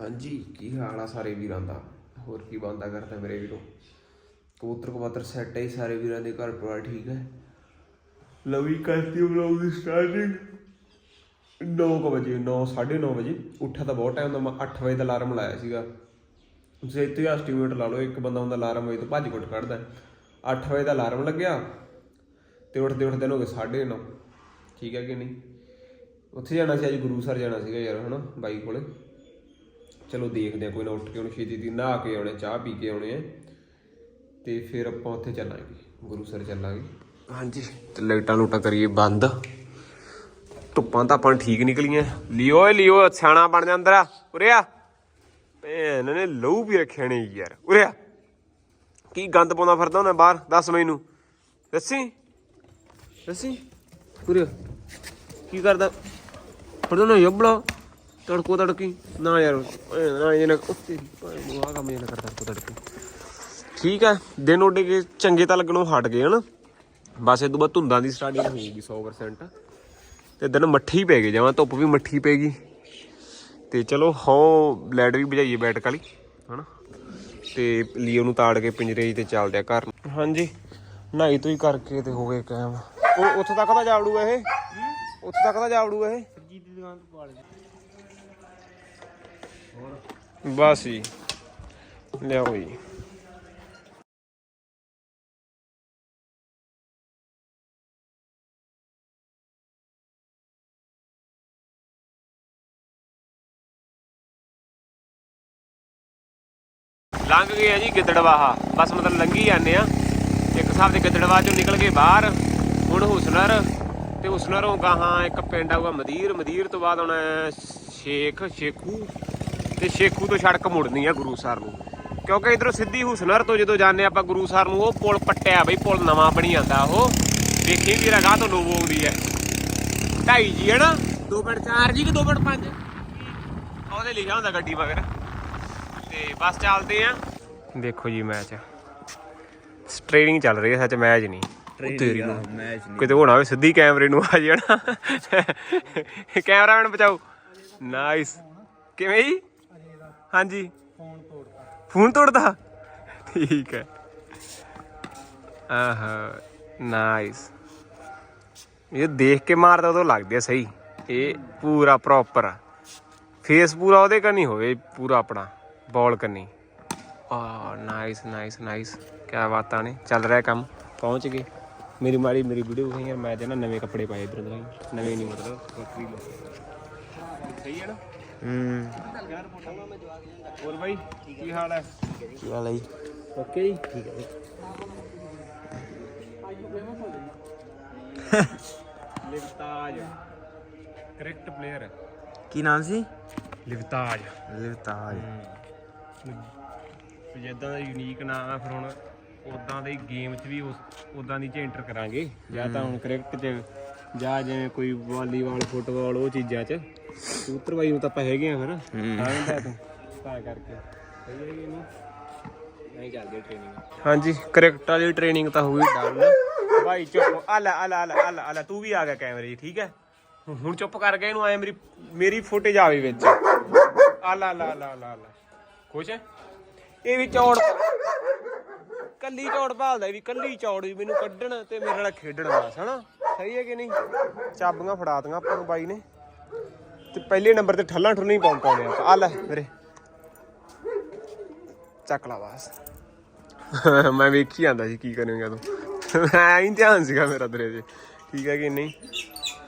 ਹਾਂਜੀ, ਕੀ ਹਾਲ ਆ ਸਾਰੇ ਵੀਰਾਂ ਦਾ? ਹੋਰ ਕੀ ਬੰਦਾ ਕਰਦਾ ਮੇਰੇ ਵੀਰੋ? ਕਬੂਤਰ ਕਬੂਤਰ ਸੈੱਟ ਹੈ ਸਾਰੇ ਵੀਰਾਂ ਦੇ, ਘਰ ਪਰਿਵਾਰ ਠੀਕ ਹੈ? ਲਵੀ ਕਰਤੀ ਵਲੌਗ ਦੀ ਸਟਾਰਟਿੰਗ 9 ਵਜੇ 9 9:30 ਵਜੇ। ਉੱਠਿਆ ਤਾਂ ਬਹੁਤ ਟਾਈਮ ਦਾ, ਮੈਂ 8 ਵਜੇ ਦਾ ਅਲਾਰਮ ਲਾਇਆ ਸੀਗਾ। ਤੁਸੀਂ ਇੱਥੇ ਹੀ ਐਸਟੀਮੇਟ ਲਾ ਲਓ, ਇੱਕ ਬੰਦਾ ਹੁੰਦਾ ਅਲਾਰਮ ਵਜੇ ਤੋਂ ਭੱਜ ਕੁੱਟ ਕੱਢਦਾ 8 ਵਜੇ ਦਾ ਅਲਾਰਮ ਲੱਗਿਆ ਤੇ ਉੱਠਦੇ ਉੱਠਦੇ ਨੂੰ ਹੋ ਗਏ 9:30 ਠੀਕ ਹੈ ਕਿ ਨਹੀਂ? ਉੱਥੇ ਜਾਣਾ ਸੀ, ਅੱਜ ਗੁਰੂ ਸਰ ਜਾਣਾ ਸੀਗਾ ਯਾਰ, ਹਨਾ, ਬਾਈ ਕੋਲੇ। ਚਲੋ ਦੇਖਦੇ ਆ ਕੋਈ ਨਾ ਉੱਠ ਕੇ ਉਹਨੂੰ ਛੇਤੀ ਦੀ ਨਹਾ ਕੇ ਆਉਣੇ, ਚਾਹ ਪੀ ਕੇ ਆਉਣੇ ਆ। ਤੇ ਫਿਰ ਆਪਾਂ ਉੱਥੇ ਚੱਲਾਂਗੇ, ਗੁਰੂ ਸਰ ਚੱਲਾਂਗੇ। ਹਾਂਜੀ, ਤੇ ਲਾਈਟਾਂ ਲੂਟਾਂ ਕਰੀਏ ਬੰਦ। ਧੁੱਪਾਂ ਤਾਂ ਆਪਾਂ ਠੀਕ ਨਿਕਲੀਆਂ। ਲਿਓ ਲਿਓ ਸਿਆਣਾ ਬਣ ਜਾ ਅੰਦਰ ਆ। ਉਰੇ ਆ। ਭੈਣ ਨੇ ਲਹੂ ਵੀ ਰੱਖਿਆ ਨੇ ਯਾਰ। ਉਰੇ ਆ। ਕੀ ਗੰਦ ਪਾਉਂਦਾ ਫਿਰਦਾ ਉਹਨੇ ਬਾਹਰ? ਦੱਸ ਮੈਨੂੰ। ਦੱਸੀ? ਦੱਸੀ? ਉਰੇ ਕੀ ਕਰਦਾ? ਫੜਦਾ ਨਾ ਯੱਬਲਾ ਤੜਕੋ ਤੜਕੀ। ਨਾ ਯਾਰ ਭੈਣ ਨਾ ਇਹਨੇ ਉੱਤੇ ਨੂੰ ਆ ਕੰਮ ਇਹਨਾਂ ਕਰਦਾ ਤੜਕੋ ਤੜਕੀ। ਠੀਕ ਹੈ ਦਿਨ ਉੱਡ ਕੇ ਚੰਗੇ ਤਾਂ ਲੱਗਣੋਂ ਹਟ ਗਏ ਹਨ? ਬਸ ਇਹ ਤੋਂ ਬਾਅਦ ਧੁੰਦਾਂ ਦੀ ਸਟਾਰਟਿੰਗ ਹੋਊਗੀ 100% ਤੇ ਦਿਨ ਮੱਠੀ ਪੈ ਗਈ ਜਾਵਾਂ ਧੁੱਪ ਵੀ ਮੱਠੀ ਪੈ ਗਈ। ਤੇ ਚਲੋ ਹੋ ਲੈਟ ਵੀ ਭਜਾਈਏ ਬੈਠਕ ਵਾਲੀ ਹਨਾ? ਤੇ ਲੀਓ ਨੂੰ ਤਾੜ ਕੇ ਪਿੰਜਰੇ ਤੇ ਚੱਲਦੇ ਆ ਘਰ। ਨੂੰ ਹਾਂਜੀ ਨਹਾਈ ਤੋਂ ਹੀ ਕਰਕੇ ਤੇ ਹੋ ਗਏ ਕਾਇਮ ਉਹ ਉੱਥੇ ਤੱਕ ਤਾਂ ਜਾਵੜੂਗਾ ਇਹ? ਉੱਥੇ ਤੱਕ ਤਾਂ ਜਾਵੜੂਗਾ ਇਹ? ਜੀ ਦੀ ਦੁਕਾਨ ਤੋਂ ਪਾ ਲਈ ਬਸ ਜੀ। ਲਿਆਓ ਜੀ। ਲੰਘ ਗਏ ਆ ਜੀ ਗਿੱਦੜਵਾਹਾ। ਬਸ ਮਤਲਬ ਲੰਘੀ ਜਾਂਦੇ ਆ। ਇੱਕ ਹਿਸਾਬ ਦੇ ਗਿੱਦੜਵਾਹ ਚੋਂ ਨਿਕਲ ਕੇ ਬਾਹਰ। ਹੁਣ ਹੁਸਨਰ ਤੇ ਹੁਸਨਰੋਂ ਗਾਹਾਂ ਇੱਕ ਪਿੰਡ ਆਊਗਾ ਮਦੀਰ। ਮਦੀਰ ਤੋਂ ਬਾਅਦ ਆਉਣਾ ਸ਼ੇਖ, ਸ਼ੇਖੂ। ਤੇ ਸ਼ੇਖੂ ਤੋਂ ਸੜਕ ਮੁੜਨੀ ਆ ਗੁਰੂ ਸਾਹਿਬ ਨੂੰ। ਕਿਉਂਕਿ ਇਧਰੋਂ ਸਿੱਧੀ ਹੁਸਨਰ ਤੋਂ ਜਦੋਂ ਜਾਂਦੇ ਆਪਾਂ ਗੁਰੂ ਸਾਹਿਬ ਨੂੰ ਉਹ ਪੁਲ ਪੱਟਿਆ ਬਈ ਪੁਲ ਨਵਾਂ ਬਣੀ ਜਾਂਦਾ ਉਹ। ਦੇਖੀ ਵੀ ਰਗਾ ਤੋਂ ਲੋਬ ਆਉਂਦੀ ਹੈ ਢਾਈ ਜੀ ਹੈ ਨਾ? 2 ਮਿੰਟ 4 ਜੀ ਕਿ 2 ਮਿੰਟ 5 ਉਹਦੇ ਲਿਖਿਆ ਹੁੰਦਾ ਗੱਡੀ ਮਗਰ। ਤੇ ਬਸ ਚੱਲਦੇ ਆ। ਦੇਖੋ ਜੀ ਮੈਚ। ਟ੍ਰੇਨਿੰਗ ਚੱਲ ਰਹੀ ਹੈ ਸੱਚ ਮੈਚ ਨਹੀਂ। ਤੇਰੀ ਨੂੰ ਮੈਚ ਨਹੀਂ। ਕਿਤੇ ਹੋਣਾ ਵੀ ਸਿੱਧੀ ਕੈਮਰੇ ਨੂੰ ਆ ਜਾਣਾ ਕੈਮਰਾਮੈਨ ਬਚਾਓ। ਨਾਈਸ ਕਿਵੇਂ ਜੀ? ਹਾਂਜੀ। ਫੋਨ ਤੋੜਦਾ ਫੋਨ ਤੋੜਦਾ ਠੀਕ ਹੈ। ਆਹਾ ਨਾਈਸ ਇਹ ਦੇਖ ਕੇ ਮਾਰਦਾ ਉਦੋਂ ਲੱਗਦੇ ਆ ਸਹੀ। ਇਹ ਪੂਰਾ ਪ੍ਰੋਪਰ ਆ। ਫੇਸ ਪੂਰਾ ਉਹਦੇ ਕਰਨੀ ਹੋਵੇ ਪੂਰਾ ਆਪਣਾ ਬਾਲ ਕਰਨੀ ਆ ਨਾਈਸ ਨਾਈਸ ਨਾਈਸ ਕੀ ਬਾਤਾਂ ਨੇ ਚੱਲ ਰਿਹਾ ਕੰਮ। ਪਹੁੰਚ ਗਏ। ਮੇਰੀ ਮਾੜੀ ਮੇਰੀ ਵੀਡੀਓ ਹੈ ਯਾਰ ਮੈਂ ਤੇ ਨਾ ਨਵੇਂ ਕੱਪੜੇ ਪਾਏ ਇਧਰ ਨਵੇਂ ਨਹੀਂ ਮਤਲਬ ਬੱਕਰੀ ਸਹੀ ਹੈ ਨਾ? ਹੂੰ। ਹੋਰ ਬਾਈ ਕੀ ਹਾਲ ਹੈ? ਕੀ ਹਾਲ ਹੈ ਜੀ? ਓਕੇ ਜੀ? ਠੀਕ ਹੈ ਲਿਵਤਾਜ। ਕਰੈਕਟ ਪਲੇਅਰ ਕੀ ਨਾਮ ਸੀ? ਲਿਵਤਾਜ। ਲਿਵਤਾਜ। ਜਿੱਦਾਂ ਦਾ ਯੂਨੀਕ ਨਾਮ ਹੈ ਫਿਰ ਹੁਣ ਉਦਾਂ ਦੇ ਗੇਮ 'ਚ ਵੀ ਉਸ ਉਦਾਂ ਦੀ 'ਚ ਐਂਟਰ ਕਰਾਂਗੇ। ਜਾਂ ਤਾਂ ਹੁਣ ਕ੍ਰਿਕਟ 'ਚ ਜਾਂ ਜਿਵੇਂ ਕੋਈ ਵਾਲੀਬਾਲ ਫੁੱਟਬਾਲ ਉਹ ਚੀਜ਼ਾਂ 'ਚ। ਕਬੂਤਰ ਬਾਈ ਨੂੰ ਤਾਂ ਆਪਾਂ ਹੈਗੇ ਆ ਫਿਰ। ਤਾਂ ਤੂੰ ਤਾਂ ਕਰਕੇ। ਸਹੀ ਹੈ ਕਿ ਨਹੀਂ? ਨਹੀਂ ਚੱਲਦੀ ਟ੍ਰੇਨਿੰਗ ਹਾਂਜੀ ਕ੍ਰਿਕਟ ਵਾਲੀ ਟ੍ਰੇਨਿੰਗ ਤਾਂ ਹੋਈ ਡਨ ਭਾਈ ਚੁੱਪ। ਤੂੰ ਵੀ ਆ ਗਿਆ ਕੈਮਰੇ 'ਚ ਠੀਕ ਹੈ? ਹੁਣ ਚੁੱਪ ਕਰ ਗਿਆ ਇਹਨੂੰ ਐ ਮੇਰੀ ਮੇਰੀ ਫੁਟੇਜ ਆਵੇ ਵਿੱਚ। ਆ ਲਾ ਲਾ ਲਾ ਲਾ ਲਾ ਖੁਸ਼ ਹੈ? ਇਹ ਵੀ ਚੌੜ ਕੱਲੀ ਚੌੜ ਭਾਲਦਾ ਇਹ ਵੀ, ਕੱਲੀ ਚੌੜ ਵੀ ਮੈਨੂੰ ਕੱਢਣ ਤੇ ਮੇਰੇ ਨਾਲ ਖੇਡਣ ਬਸ, ਹਨਾ? ਸਹੀ ਹੈ ਕਿ ਨਹੀਂ? ਚਾਬੀਆਂ ਫੜਾਤੀਆਂ ਆਪਾਂ ਨੂੰ ਬਾਈ ਨੇ। ਤੇ ਪਹਿਲੇ ਨੰਬਰ ਤੇ ਠੱਲਾਂ ਠੁੱਲਾਂ ਹੀ ਪਾਉਂ ਪਾਉਣੇ ਆ ਆ ਲੈ ਮੇਰੇ ਚੱਕ ਲਾ ਬਸ। ਮੈਂ ਵੇਖੀ ਜਾਂਦਾ ਸੀ ਕੀ ਕਰੇਂਗਾ ਤੂੰ। ਐਂ ਹੀ ਧਿਆਨ ਸੀਗਾ ਮੇਰਾ ਤੇਰੇ ਤੇ। ਠੀਕ ਹੈ ਕਿ ਨਹੀਂ?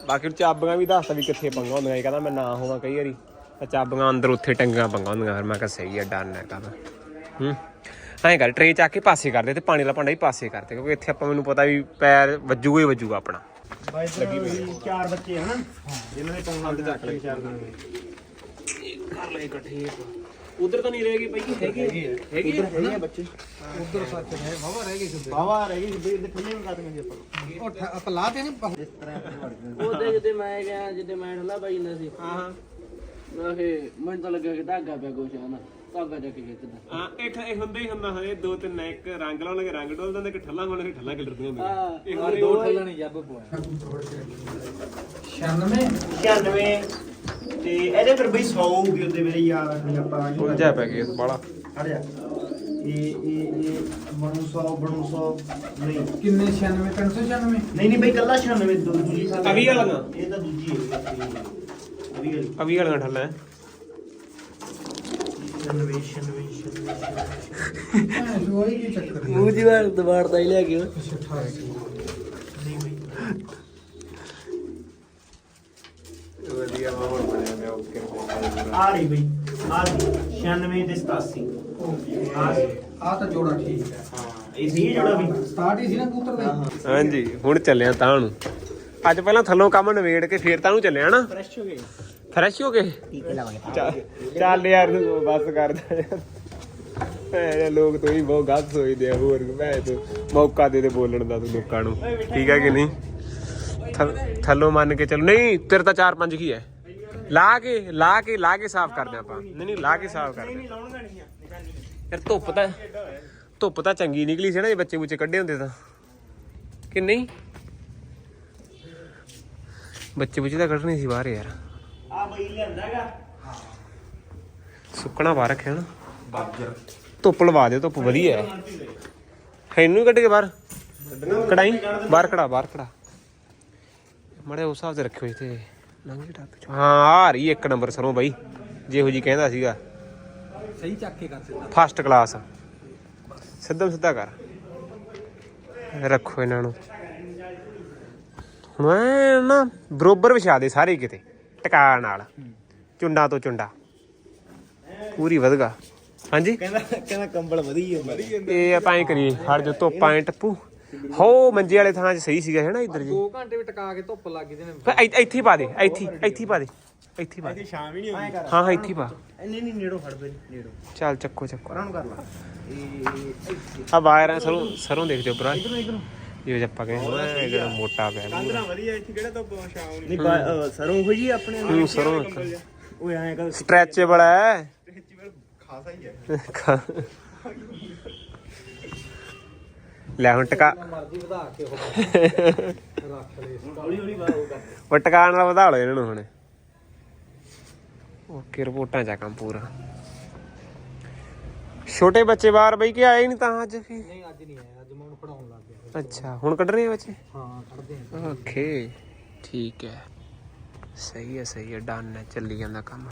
ਬਾਕੀ ਚਾਬੀਆਂ ਵੀ ਦੱਸਦਾ ਵੀ ਕਿੱਥੇ ਪੰਗਾ ਹੁੰਦੀਆਂ। ਇਹ ਕਹਿੰਦਾ ਮੈਂ ਨਾ ਹੋਵਾਂ ਕਈ ਵਾਰੀ। ਤਾਂ ਚਾਬੀਆਂ ਅੰਦਰ ਉੱਥੇ ਟੰਗੀਆਂ ਪੰਗਾ ਹੁੰਦੀਆਂ। ਫਿਰ ਮੈਂ ਕਿਹਾ ਸਹੀ ਹੈ ਡਨ ਹੈ? ਕੰਮ ਹੂੰ ਐਂ ਕਰ ਟਰੇ ਚੱਕ ਕੇ ਪਾਸੇ ਕਰਦੇ ਤੇ ਪਾਣੀ ਵਾਲਾ ਭਾਂਡਾ ਵੀ ਪਾਸੇ ਕਰਦੇ ਕਿਉਂਕਿ ਇੱਥੇ ਆਪਾਂ ਮੈਨੂੰ ਪਤਾ ਵੀ ਪੈਰ ਵੱਜੂਗਾ ਹੀ ਵੱਜੂਗਾ ਆਪਣਾ। ਲੱਗੀ ਪਈ ਚਾਰ ਬੱਚੇ ਹਨ ਜਿਨ੍ਹਾਂ ਦੇ ਪਾਉਣ ਵਾਲੇ ਚੱਕ ਲੈ ਚਾਰ ਕਰ ਲੈ ਇਕੱਠੇ ਉਧਰ ਤਾਂ ਨਹੀਂ ਰਹੇਗੀ ਪਈ ਹੈਗੀ ਹੈਗੀ ਹੈਗੇ ਬੱਚੇ। ਉਧਰ ਸੱਚ ਹੈ ਬਾਵਾ ਰਹਿ ਗਈ ਸਿੱਧੇ। ਬਾਵਾ ਰਹਿ ਗਈ ਸਿੱਧੇ ਇੱਥੇ ਖੁੱਲੇ ਕਰ ਦੇਣਗੇ ਆਪਾਂ। ਉਹ ਆਪਾਂ ਲਾ ਤੇ ਨਹੀਂ ਇਸ ਤਰ੍ਹਾਂ ਗਏ ਉਹਦੇ ਜਿੱਦੇ। ਮੈਂ ਗਿਆ ਜਿੱਦੇ ਮੈਂ ਠੱਲਾ ਪਾਈ ਜਾਂਦਾ ਸੀ। ਹਾਂ। ਹਾਂ ਮੈਂ ਕਿ ਮੈਨੂੰ ਤਾਂ ਲੱਗਿਆ ਕਿ ਧਾਗਾ ਪਿਆ ਕੁਛ ਹੈ ਨਾ? ਧਾਗਾ ਚੱਕ ਕੇ ਖਿੱਚਦਾ ਹਾਂ ਇਹ ਇਹ ਹੁੰਦਾ ਹੀ ਹੁੰਦਾ ਹੈ ਦੋ ਤਿੰਨ ਇੱਕ ਰੰਗ ਲਾਉਣਗੇ ਰੰਗ ਡੋਲ ਦਿੰਦੇ ਇੱਕ ਠੱਲਾਂ ਹੋਣਗੇ ਠੱਲਾਂ ਕਿਲਰਦੀਆਂ ਹੁੰਦੀਆਂ ਆ। ਇਹ ਹਾਰੇ ਦੋ ਠੱਲਾਂ ਨਹੀਂ ਜੱਬ ਪਵਾਇਆ 96 96 ਤੇ ਇਹਦੇ ਫਿਰ ਬਈ 100 ਹੋਊਗੀ ਉਹਦੇ ਵੇਲੇ ਯਾਰ ਨਹੀਂ ਆਪਾਂ ਉਲਝਿਆ ਪੈ ਗਿਆ ਬਾਲਾ ਹਟ ਜਾ ਇਹ ਇਹ ਇਹ ਬਣੂ 100 ਬਣੂ 100 ਨਹੀਂ। ਕਿੰਨੇ 96 396 ਨਹੀਂ ਨਹੀਂ ਬਈ ਕੱਲਾ 96 ਦੋ ਦੂਜੀ ਸਾਡੀ ਅਵੀ ਵਾਲਾ? ਇਹ ਤਾਂ ਦੂਜੀ ਹੈ। ਅਵੀ ਵਾਲੀ ਅਵੀ ਵਾਲੀਆਂ ਠੱਲਾਂ ਹੈ। 96 96 ਉਹੀ ਕੀ ਚੱਕਰ ਹੈ ਮੂੰਹ ਦੀ ਵਾਰ ਦਵਾਰ ਤਾਂ ਹੀ ਲੈ ਗਿਆ 18 ਵਧੀਆ ਮਾਹੌਲ ਬਣਿਆ ਪਿਆ ਓਕੇ। ਆ ਰਹੀ ਬਈ ਆ ਰਹੀ 96 ਤੇ 87 ਆ ਰਹੀ। ਆ ਤਾਂ ਜੋੜਾ ਠੀਕ ਹੈ। ਹਾਂ ਇਹ ਸਹੀ ਹੈ ਜੋੜਾ ਵੀ? ਸਟਾਰਟ ਹੀ ਸੀ ਨਾ ਕਬੂਤਰ ਦਾ ਹਾਂਜੀ ਹੁਣ ਚੱਲਿਆ ਤਾਂ ਨੂੰ ਅੱਜ ਪਹਿਲਾਂ ਥੱਲੋਂ ਕੰਮ ਨਵੇੜ ਕੇ ਫੇਰ ਤਾਂ ਨੂੰ ਚੱਲਿਆ ਨਾ। ਫਰੈਸ਼ ਹੋ ਗਏ। ਫਰੈਸ਼ ਹੋ ਗਏ? ਟੀਕੇ ਲਾਵਾਂਗੇ ਚੱਲ ਯਾਰ, ਤੂੰ ਬਸ ਕਰਦਾ ਯਾਰ ਐ ਲੋਕ ਤੋਂ ਹੀ ਬਹੁਤ ਗਲਤ ਸੋਚਦੇ ਆ, ਹੋਰ ਮੈਂ ਤੂੰ ਮੌਕਾ ਦੇ ਦੇ ਬੋਲਣ ਦਾ ਤੂੰ ਲੋਕਾਂ ਨੂੰ। ਠੀਕ ਹੈ ਕਿ ਨਹੀਂ? ਥ- ਥੱਲੋਂ ਮੰਨ ਕੇ ਚੱਲ। ਨਹੀਂ, ਤੇਰੇ ਤਾਂ ਚਾਰ ਪੰਜ ਕੀ ਹੈ? ਲਾ ਕੇ ਲਾ ਕੇ ਲਾ ਕੇ ਸਾਫ਼ ਕਰਦੇ ਆਪਾਂ। ਨਹੀਂ ਨਹੀਂ, ਲਾ ਕੇ ਸਾਫ਼ ਕਰਦੇ। ਲਾਉਣਗਾ ਯਾਰ ਧੁੱਪ ਤਾਂ ਧੁੱਪ ਤਾਂ ਚੰਗੀ ਨਿਕਲੀ ਸੀ ਨਾ, ਜੇ ਬੱਚੇ ਬੁੱਚੇ ਕੱਢੇ ਹੁੰਦੇ ਤਾਂ। ਕਿ ਨਹੀਂ? ਬੱਚੇ ਬੁੱਚੇ ਤਾਂ ਕੱਢਣੇ ਸੀ ਬਾਹਰ ਯਾਰ। ਲਿਆਂਦਾਗਾ ਸੁੱਕਣਾ ਬਾਹਰ ਰੱਖਿਆ ਨਾ। ਬਾਜਰ। ਧੁੱਪ ਲਵਾ ਦਿਓ ਧੁੱਪ ਵਧੀਆ ਹੈ। ਇਹਨੂੰ ਹੀ ਕੱਢ ਕੇ ਬਾਹਰ। ਕੜਾਈ ਬਾਹਰ ਕੜਾ ਬਾਹਰ ਕੜਾ। ਮੜੇ ਉਸ ਹਿਸਾਬ ਤੇ ਰੱਖਿਓ ਇੱਥੇ। ਲੰਘੇ ਟਾਪੇ ਚੋਂ। ਹਾਂ ਆ ਰਹੀ ਇੱਕ ਨੰਬਰ ਸਰੋਂ ਬਾਈ। ਜਿਹੋ ਜੀ ਕਹਿੰਦਾ ਸੀਗਾ। ਸਹੀ ਚੱਕ ਕੇ ਕਰ ਦਿੱਤਾ ਫਸਟ ਕਲਾਸ ਸਿੱਧਮ ਸਿੱਧਾ ਕਰ। ਰੱਖੋ ਇਹਨਾਂ ਨੂੰ। ਹੁਣ ਐਂ ਨਾ ਬਰੋਬਰ ਵਿਛਾ ਦੇ ਸਾਰੇ ਕਿਤੇ। ਟਕਾ ਨਾਲ। ਚੁੰਡਾ ਤੋਂ ਚੁੰਡਾ। ਪੂਰੀ ਵਧਗਾ। ਹਾਂਜੀ? ਕਹਿੰਦਾ ਕਹਿੰਦਾ ਕੰਬਲ ਵਧੀਆ ਵਧੀਆ ਇਹ ਆਪਾਂ ਐ ਕਰੀਏ ਹੜ ਜੋ ਧੁੱਪਾਂ ਐ ਟੱਪੂ। ਹੋ ਮੰਜੇ ਵਾਲੇ ਥਾਂ 'ਚ ਸਹੀ ਸੀਗਾ ਹੈ ਨਾ ਇੱਧਰ ਜੀ? 2 ਘੰਟੇ ਵੀ ਟਕਾ ਕੇ ਧੁੱਪ ਲੱਗ ਗਈ ਫਿਰ ਇੱਥੇ ਪਾ ਦੇ ਇੱਥੇ ਇੱਥੇ ਪਾ ਦੇ ਇੱਥੇ ਪਾ ਦੇ। ਸ਼ਾਮ ਹੀ ਨਹੀਂ ਹੋਈ। ਹਾਂ ਹਾਂ ਇੱਥੇ ਪਾ। ਨਹੀਂ ਨਹੀਂ ਨੇੜੋ ਫੜ ਬਈ ਨੇੜੋ। ਚੱਲ ਚੱਕੋ ਚੱਕੋ। ਨੂੰ ਕਰ ਲਾ। ਇਹ ਆ ਬਾਹਰ ਸਰੋਂ ਸਰੋਂ ਦੇਖ ਦਿਓ ਭਰਾ। ਇਹ ਕਹਿੰਦੇ ਇਹ ਜਿਹੜਾ ਮੋਟਾ ਪਿਆ ਪੂਰਾ। ਵਧੀਆ ਇੱਥੇ ਕਿਹੜਾ ਤਾਂ ਸ਼ਾਮ ਨਹੀਂ ਨਹੀਂ ਸਰੋਂ ਹੋ ਜੀ ਆਪਣੇ ਹੂੰ ਸਰੋਂ। ਓਏ ਐਂ ਕਰ। ਸਟ੍ਰੈਚੇਬਲ ਹੈ ਖਾਸਾ ਹੀ ਹੈ ਲੈ ਹੁਣ ਟਕਾ ਮਰਜ਼ੀ ਵਧਾ ਕੇ ਉਹ ਰੱਖ ਲੈ ਹੌਲੀ ਹੌਲੀ ਬਾਹਰ ਹੋਊਗਾ ਉਹ ਟਿਕਾਣ ਨਾਲ ਵਧਾ ਲਓ ਇਹਨਾਂ ਨੂੰ ਹੁਣ। ਓਕੇ ਰਿਪੋਰਟਾਂ ਚ ਆ ਕੰਮ ਪੂਰਾ। ਛੋਟੇ ਬੱਚੇ ਬਾਹਰ ਬਈ ਕੇ ਆਏ ਨਹੀਂ ਤਾਂ ਅੱਜ ਕੀ ਨਹੀਂ ਅੱਜ ਨਹੀਂ ਆਇਆ ਅੱਜ ਮੈਂ ਉਹਨੂੰ ਪੜਾਉਣ ਲੱਗ ਅੱਛਾ ਹੁਣ ਕੱਢ ਰਹੇ ਆ ਬੱਚੇ? ਹਾਂ ਕੱਢਦੇ ਆ। ਓਕੇ ਠੀਕ ਹੈ। ਸਹੀ ਹੈ ਸਹੀ ਹੈ ਡਨ ਹੈ ਚੱਲੀ ਜਾਂਦਾ ਕੰਮ।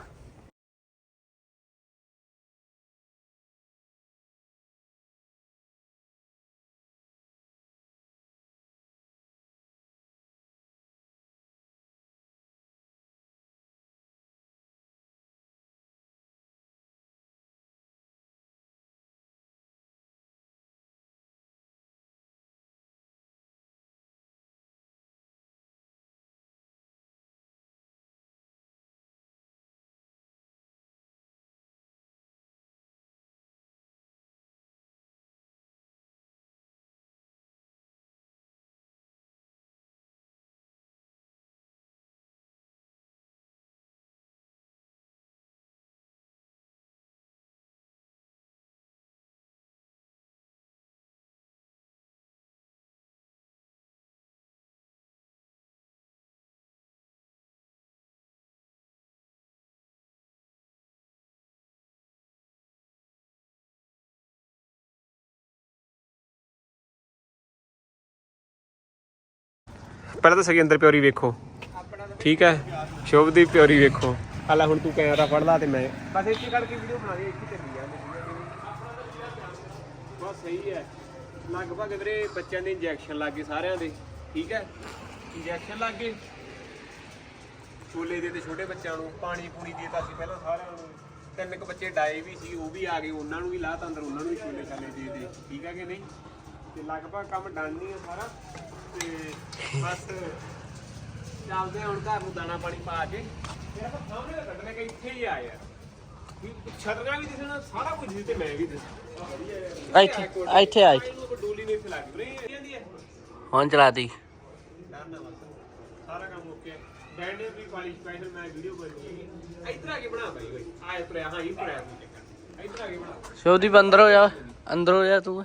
ਪਹਿਲਾਂ ਤਾਂ ਸਗੀ ਪਿਓਰੀ ਵੇਖੋ। ਠੀਕ ਹੈ? ਸ਼ੁਭ ਦੀ ਪਿਓਰੀ ਵੇਖੋ। ਹਾਲਾ ਹੁਣ ਤੂੰ ਕੈਮਰਾ ਫੜ ਲਾ ਤੇ ਮੈਂ ਬਸ ਇੱਥੇ ਕੱਢ ਵੀਡੀਓ ਬਣਾ ਦੇ, ਇੱਥੇ ਚੱਲੀ ਜਾਂਦੀ ਬਸ ਸਹੀ ਹੈ। ਲਗਭਗ ਵੀਰੇ ਬੱਚਿਆਂ ਦੇ ਇੰਜੈਕਸ਼ਨ ਲੱਗ ਸਾਰਿਆਂ ਦੇ। ਠੀਕ ਹੈ? ਇੰਜੈਕਸ਼ਨ ਲੱਗ ਛੋਲੇ ਦੇ ਤੇ ਛੋਟੇ ਬੱਚਿਆਂ ਨੂੰ, ਪਾਣੀ ਪੂਣੀ ਦੇਤਾ ਸੀ ਪਹਿਲਾਂ ਸਾਰਿਆਂ ਨੂੰ। ਤਿੰਨ ਕੁ ਬੱਚੇ ਡਾਏ ਵੀ ਸੀ, ਉਹ ਵੀ ਆ ਗਏ, ਉਹਨਾਂ ਨੂੰ ਵੀ ਲਾਹ ਲਾਤਾ ਅੰਦਰ, ਉਹਨਾਂ ਨੂੰ ਵੀ ਛੋਲੇ ਛਾਲੇ ਦੇ ਦੇ। ਠੀਕ ਹੈ ਕਿ ਨਹੀਂ? ਤੇ ਲਗਭਗ ਕੰਮ ਡਨ ਨਹੀਂ ਹੈ ਸਾਰਾ। ਤੇ ਬਸ ਚੱਲਦੇ ਹਾਂ ਹੁਣ ਘਰ ਨੂੰ ਦਾਣਾ ਪਾਣੀ ਪਾ ਕੇ। ਫਿਰ ਆਪਾਂ ਸਾਹਮਣੇ ਤਾਂ ਕੱਢਣੇ ਕਿ ਇੱਥੇ ਹੀ ਆ। ਯਾਰ ਵੀ ਛਤਰੀਆਂ ਵੀ ਦਿਸਣਾ ਸਾਰਾ ਕੁਝ ਦਿਸ ਤੇ ਮੈਂ ਵੀ ਦਿਸਾਂ ਇੱਥੇ ਇੱਥੇ ਆ ਇੱਥੇ। ਡੋਲੀ ਨੇ ਇੱਥੇ ਲੱਗ ਰਹੀ ਹੈ ਜਾਂਦੀ ਹੈ। ਹੁਣ ਚਲਾਤੀ। ਡਨ ਆ ਬਸ ਸਾਰਾ ਕੰਮ ਓਕੇ ਡੈਡ ਨੇ ਵੀ ਵਾਲੀ ਸਪੈਸ਼ਲ ਮੈਂ ਵੀਡੀਓ ਬਣੀ ਇੱਧਰ ਆ ਕੇ ਬਣਾ ਬਾਈ ਓਏ ਆਏ ਤੁਰਿਆ ਹਾਂ ਹੀ ਚੱਕਰ ਇੱਧਰ ਆ ਕੇ ਬਣਾ। ਸ਼ੋਦੀ ਦੀ ਅੰਦਰ ਹੋ ਜਾ ਅੰਦਰ ਹੋ ਜਾ ਤੂੰ।